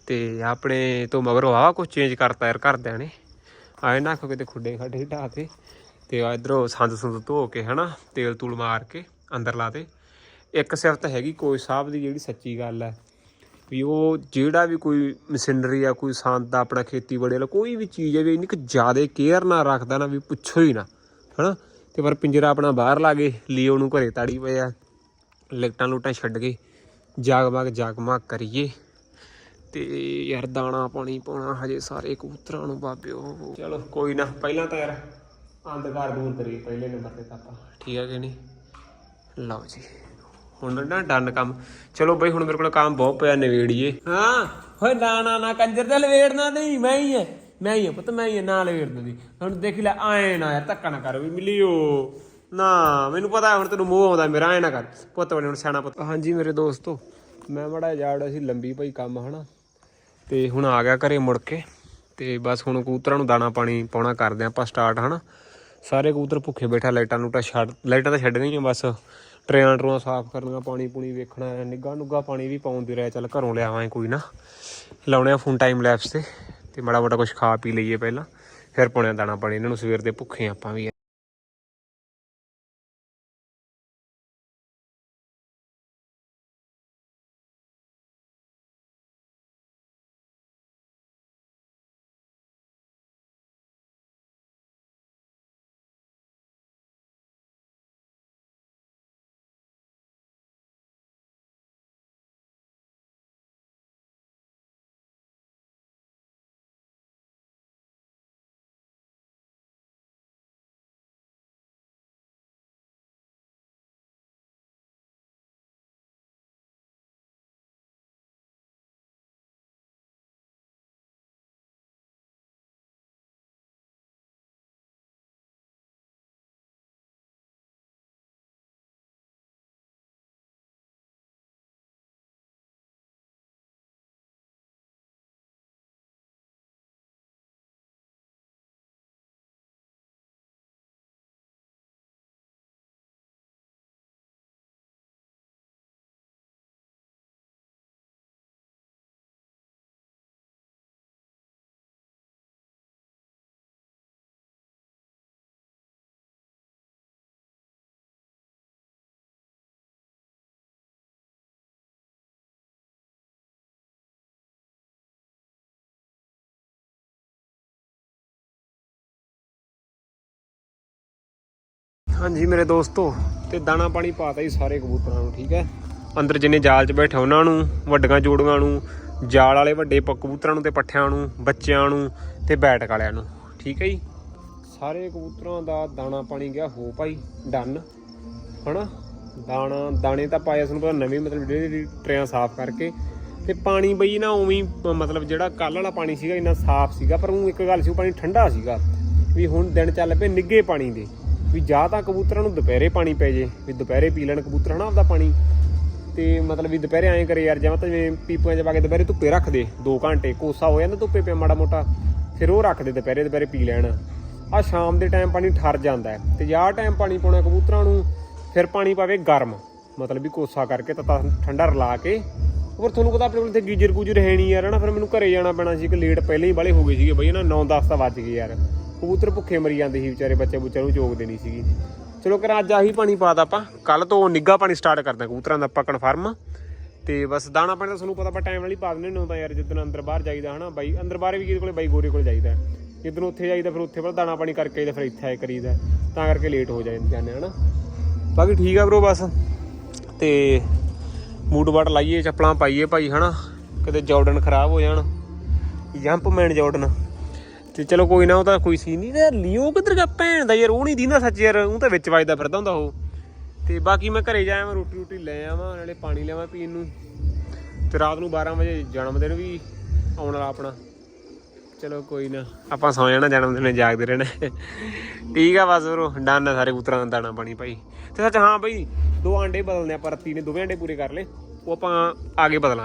ਤੇ ਆਪਣੇ ਤੋਂ ਮਗਰੋਂ ਆ ਕੁਝ ਚੇਂਜ ਕਰਤਾ ਯਾਰ ਘਰਦਿਆਂ ਨੇ। ਆਏ ਨਾ ਕਿਤੇ ਖੁੱਡੇ ਖਾਡੇ ਢਾਤੇ ਤੇ। ਆ ਇਧਰੋਂ ਸੰਦ ਸੁੰਦ ਧੋ ਕੇ, ਹਨਾ? ਤੇਲ ਤੂਲ ਮਾਰ ਕੇ ਅੰਦਰ ਲਾਤੇ ਇੱਕ ਸਿਫਤ ਹੈਗੀ, ਕੋਈ ਸਾਹਿਬ ਦੀ ਜਿਹੜੀ ਸੱਚੀ ਗੱਲ ਹੈ। ਵੀ ਉਹ ਜਿਹੜਾ ਵੀ ਕੋਈ ਮਸ਼ੀਨਰੀ ਆ, ਕੋਈ ਸੰਦ ਆ ਆਪਣਾ ਖੇਤੀਬਾੜੀ ਵਾਲਾ, ਕੋਈ ਵੀ ਚੀਜ਼ ਹੈ ਵੀ ਇੰਨੀ ਕੁ ਜ਼ਿਆਦਾ ਕੇਅਰ ਨਾ ਰੱਖਦਾ ਨਾ ਵੀ ਪੁੱਛੋ ਹੀ ਨਾ, ਹਨਾ? ਤੇ ਪਰ ਪਿੰਜਰਾ ਆਪਣਾ ਬਾਹਰ ਲਾ ਗਏ ਲੀਓ ਨੂੰ ਘਰੇ ਤਾੜੀ ਪਏ ਆ ਲਿਕਟਾਂ ਲੁਟਾਂ ਛੱਡ ਕੇ ਜਾਗਮਗ ਜਾਗਮਗ ਕਰੀਏ। ਤੇ ਯਾਰ ਦਾਣਾ ਪਾਣੀ ਪਾਉਣਾ ਹਜੇ ਸਾਰੇ ਕਬੂਤਰਾਂ ਨੂੰ ਬਾਬਿਓ ਚਲੋ ਕੋਈ ਨਾ, ਪਹਿਲਾਂ ਤਾਂ ਯਾਰ ਅੰਧਕਾਰ ਦੂਰ ਕਰੀਏ, ਪਹਿਲੇ ਨੰਬਰ ਤੇ ਤਾਂ ਆਪਾਂ, ਠੀਕ ਹੈ ਕਿ ਨਹੀਂ? ਲਓ ਜੀ। ਹੁਣ ਨਾ ਡਨ ਕੰਮ। ਚਲੋ ਬਈ ਹੁਣ ਮੇਰੇ ਕੋਲ ਕੰਮ ਬਹੁਤ ਪਿਆ ਨਵੇੜੀਏ। ਹਾਂ ਹੋਏ ਨਾ ਨਾ ਨਾ ਕੰਜਰ ਤੇ ਲਵੇੜਨਾ ਨਹੀਂ ਮੈਂ ਹੀ ਐ ਮੈਂ ਹੀ ਆ ਪੁੱਤ ਮੈਂ ਹੀ ਆ ਨਾ ਲਵੇੜਨਾ ਦੀ। ਹੁਣ ਦੇਖ ਲੈ ਆਏ ਨਾ ਯਾਰ ਧੱਕਾ ਨਾ ਕਰ ਵੀ ਮਿਲਿਓ। ਨਾ ਮੈਨੂੰ ਪਤਾ ਹੁਣ ਤੈਨੂੰ ਮੋਹ ਆਉਂਦਾ ਮੇਰਾ ਐ ਨਾ ਕਰ। ਪੁੱਤ ਬਣੇ ਹੁਣ ਸਿਆਣਾ ਪੁੱਤ। ਹਾਂਜੀ ਮੇਰੇ ਦੋਸਤੋ ਮੈਂ ਮੜਾ ਜਾੜਾ ਸੀ ਲੰਬੀ ਭਾਈ ਕੰਮ ਹਨਾ। ਤੇ ਹੁਣ ਆ ਗਿਆ ਘਰੇ ਮੁੜ ਕੇ। ਤੇ ਬਸ ਹੁਣ ਕਬੂਤਰਾਂ ਨੂੰ ਦਾਣਾ ਪਾਣੀ ਪਾਉਣਾ ਕਰਦੇ ਆਂ ਆਪਾਂ ਸਟਾਰਟ ਹਨਾ। ਸਾਰੇ ਕਬੂਤਰ ਭੁੱਖੇ ਬੈਠਾ ਲਾਈਟਾਂ ਨੂੰ ਤਾਂ ਛੱਡ ਲਾਈਟਾਂ ਤਾਂ ਛੱਡ ਗਈਆਂ ਬਸ। ਟਰੇਆਂ ਟਰੂਆਂ ਸਾਫ਼ ਕਰਨੀਆਂ, ਪਾਣੀ ਪੂਣੀ ਵੇਖਣਾ ਨਿੱਗਾ ਨੁੱਗਾ ਪਾਣੀ ਵੀ ਪਾਉਂਦੇ ਰਿਹਾ ਚੱਲ, ਘਰੋਂ ਲਿਆਵਾਂ ਕੋਈ ਨਾ। ਲਾਉਣੇ ਆ ਫੋਨ ਟਾਈਮ ਲੈਪਸ ਤੇ ਤੇ ਮਾੜਾ ਮੋਟਾ ਕੁਝ ਖਾ ਪੀ ਲਈਏ ਪਹਿਲਾਂ, ਫਿਰ ਪਾਉਣੇ ਦਾਣਾ ਪਾਣੀ, ਇਹਨਾਂ ਨੂੰ ਸਵੇਰ ਦੇ ਭੁੱਖੇ ਆਪਾਂ ਵੀ। ਹਾਂਜੀ ਮੇਰੇ ਦੋਸਤੋ, ਤੇ ਦਾਣਾ ਪਾਣੀ ਪਾਤਾ ਹੀ ਸਾਰੇ ਕਬੂਤਰਾਂ ਨੂੰ, ਠੀਕ ਹੈ? ਅੰਦਰ ਜਿੰਨੇ ਜਾਲ 'ਚ ਬੈਠੇ ਉਹਨਾਂ ਨੂੰ, ਵੱਡੀਆਂ ਜੋੜੀਆਂ ਨੂੰ, ਜਾਲ ਵਾਲੇ ਵੱਡੇ ਪ- ਕਬੂਤਰਾਂ ਨੂੰ ਤੇ ਪੱਠਿਆਂ ਨੂੰ, ਬੱਚਿਆਂ ਨੂੰ ਤੇ ਬੈਟਕ ਵਾਲਿਆਂ ਨੂੰ, ਠੀਕ ਹੈ ਜੀ? ਸਾਰੇ ਕਬੂਤਰਾਂ ਦਾ ਦਾਣਾ ਪਾਣੀ ਗਿਆ, ਹੋ ਭਾਈ, ਡਨ, ਹਨਾ? ਦਾਣਾ, ਦਾਣੇ ਤਾਂ ਪਾਇਆ ਸਾਨੂੰ ਪਤਾ ਨਵੇਂ ਮਤਲਬ ਜਿਹੜੇ ਟਰੇਆਂ ਸਾਫ਼ ਕਰਕੇ, ਤੇ ਪਾਣੀ ਬਈ ਨਾ ਉਵੇਂ ਮਤਲਬ ਜਿਹੜਾ ਕੱਲ ਵਾਲਾ ਪਾਣੀ ਸੀਗਾ, ਇੰਨਾ ਸਾਫ਼ ਸੀਗਾ, ਪਰ ਉਹ ਇੱਕ ਗੱਲ ਸੀ, ਉਹ ਪਾਣੀ ਠੰਡਾ ਸੀਗਾ, ਵੀ ਹੁਣ ਦਿਨ ਚੱਲ ਪਏ ਨਿੱਗੇ ਪਾਣੀ ਦੇ। ਵੀ ਜਾਂ ਤਾਂ ਕਬੂਤਰਾਂ ਨੂੰ ਦੁਪਹਿਰੇ ਪਾਣੀ ਪੈ ਜੇ, ਵੀ ਦੁਪਹਿਰੇ ਪੀ ਲੈਣ ਕਬੂਤਰ, ਹਨਾ ਆਪਦਾ ਪਾਣੀ। ਤੇ ਮਤਲਬ ਵੀ ਦੁਪਹਿਰੇ ਐਂ ਕਰੇ ਯਾਰ ਜਿਵੇਂ ਤਾਂ ਜਿਵੇਂ ਪੀਪੀਆਂ 'ਚ ਪਾ ਕੇ ਦੁਪਹਿਰੇ ਧੁੱਪੇ ਰੱਖ ਦੇ 2 ਘੰਟੇ, ਕੋਸਾ ਹੋ ਜਾਂਦਾ ਧੁੱਪੇ ਪਿਆ ਮਾੜਾ ਮੋਟਾ, ਫਿਰ ਉਹ ਰੱਖ ਦੇ ਦੁਪਹਿਰੇ ਦੁਪਹਿਰੇ ਪੀ ਲੈਣ। ਆ ਸ਼ਾਮ ਦੇ ਟਾਈਮ ਪਾਣੀ ਠਰ ਜਾਂਦਾ ਹੈ। ਤੇ ਜਾਂ ਟਾਈਮ ਪਾਣੀ ਪਾਉਣਾ ਕਬੂਤਰਾਂ ਨੂੰ, ਫਿਰ ਪਾਣੀ ਪਾਵੇ ਗਰਮ। ਮਤਲਬ ਵੀ ਕੋਸਾ ਕਰਕੇ ਤਾਂ ਠੰਡਾ ਰਲਾ ਕੇ ਪਰ ਤੁਹਾਨੂੰ ਪਤਾ ਆਪਣੇ ਕੋਲ ਇੱਥੇ ਗੀਜਰ ਗੂਜਰ ਹੈ ਨਹੀਂ ਯਾਰ, ਹਨਾ, ਫਿਰ ਮੈਨੂੰ ਘਰੇ ਜਾਣਾ ਪੈਣਾ ਸੀ ਕਿ ਲੇਟ ਪਹਿਲਾਂ ਹੀ ਬਾਲੇ ਹੋ ਗਏ ਸੀਗੇ ਬਈ ਨਾ 9-10 ਤਾਂ ਵੱਜ ਗਏ ਯਾਰ। ਕਬੂਤਰ ਭੁੱਖੇ ਮਰੀ ਜਾਂਦੇ ਸੀ ਵਿਚਾਰੇ, ਬੱਚੇ ਬੁੱਚੇ ਨੂੰ ਚੋਗਦੇ ਦੇਣੀ ਸੀਗੀ। ਚਲੋ ਕਰ, ਅੱਜ ਆਹੀ ਪਾਣੀ ਪਾਤਾ ਆਪਾਂ। ਕੱਲ ਤੋਂ ਨਿੱਗਾ ਪਾਣੀ ਸਟਾਰਟ ਕਰਦਾ ਕਬੂਤਰਾਂ ਦਾ ਆਪਾਂ ਕਨਫਰਮ ਤੇ ਬਸ ਦਾਣਾ ਪਾਣੀ ਤਾਂ ਤੁਹਾਨੂੰ ਪਤਾ ਆਪਾਂ ਟਾਈਮ ਨਾਲ ਹੀ ਪਾ ਦਿੰਦੇ ਨੇ ਤਾਂ ਯਾਰ ਜਿੱਦਣ ਅੰਦਰ ਬਾਹਰ ਜਾਈਦਾ ਹਨਾ, ਬਾਈ, ਅੰਦਰ ਬਾਹਰ ਵੀ ਕਿਹਦੇ ਕੋਲੇ? ਬਾਈ ਗੋਰੇ ਕੋਲ ਜਾਈਦਾ ਜਿੱਦਣ ਉੱਥੇ ਜਾਈਦਾ, ਫਿਰ ਉੱਥੇ ਪਹਿਲਾਂ ਦਾਣਾ ਪਾਣੀ ਕਰਕੇ ਆਈਦਾ, ਫਿਰ ਇੱਥੇ ਆਏ ਕਰੀਦਾ ਤਾਂ ਕਰਕੇ ਲੇਟ ਹੋ ਜਾਂਦੇ ਜਾਂਦੇ ਹਨਾ। ਬਾਕੀ ਠੀਕ ਆ ਬ్రో ਬਸ। ਤੇ ਮੂਡ ਵਾਟ ਲਾਈਏ, ਚੱਪਲਾਂ ਪਾਈਏ ਭਾਈ ਹਨਾ। ਕਦੇ ਜਾਰਡਨ ਖਰਾਬ ਹੋ ਜਾਣ। ਜੰਪਮੈਨ ਜਾਰਡਨ ਤੇ ਚਲੋ ਕੋਈ ਨਾ, ਉਹ ਤਾਂ ਕੋਈ ਸੀ ਨਹੀਂ ਤੇ ਲਿਓ ਕਿੱਧਰ ਗਿਆ? ਭੈਣ ਦਾ ਯਾਰ, ਉਹ ਨਹੀਂ ਦੀਂਦਾ ਸੱਚ ਯਾਰ, ਉਹ ਤਾਂ ਵਿੱਚ ਵੱਜਦਾ ਫਿਰਦਾ ਹੁੰਦਾ ਉਹ। ਤੇ ਬਾਕੀ ਮੈਂ ਘਰੇ ਜਾਇਆ ਮੈਂ ਰੋਟੀ ਰੋਟੀ ਲੈ ਆਵਾਂ, ਨਾਲੇ ਪਾਣੀ ਲਿਆਵਾਂ ਪੀਣ ਨੂੰ। ਤੇ ਰਾਤ ਨੂੰ 12 ਵਜੇ ਜਨਮ ਦਿਨ ਵੀ ਆਉਣ ਵਾਲਾ ਆਪਣਾ। ਚਲੋ ਕੋਈ ਨਾ, ਆਪਾਂ ਸੌ ਜਾਣਾ, ਜਨਮ ਦਿਨ ਜਾਗਦੇ ਰਹਿਣਾ। ਠੀਕ ਆ ਬਸ ਵੀਰੋ, ਡਨ ਆ ਸਾਰੇ ਕਬੂਤਰਾਂ ਦਾ ਦਾਣਾ ਪਾਣੀ ਭਾਈ। ਤੇ ਸੱਚ ਹਾਂ ਭਾਈ ਦੋ ਆਂਡੇ ਬਦਲਨੇ ਆਪਾਂ, ਰੱਤੀ ਨੇ ਦੋਵੇਂ ਆਂਡੇ ਪੂਰੇ ਕਰ ਲਏ। ਉਹ ਆਪਾਂ ਆਗੇ ਬਦਲਾਂਗੇ।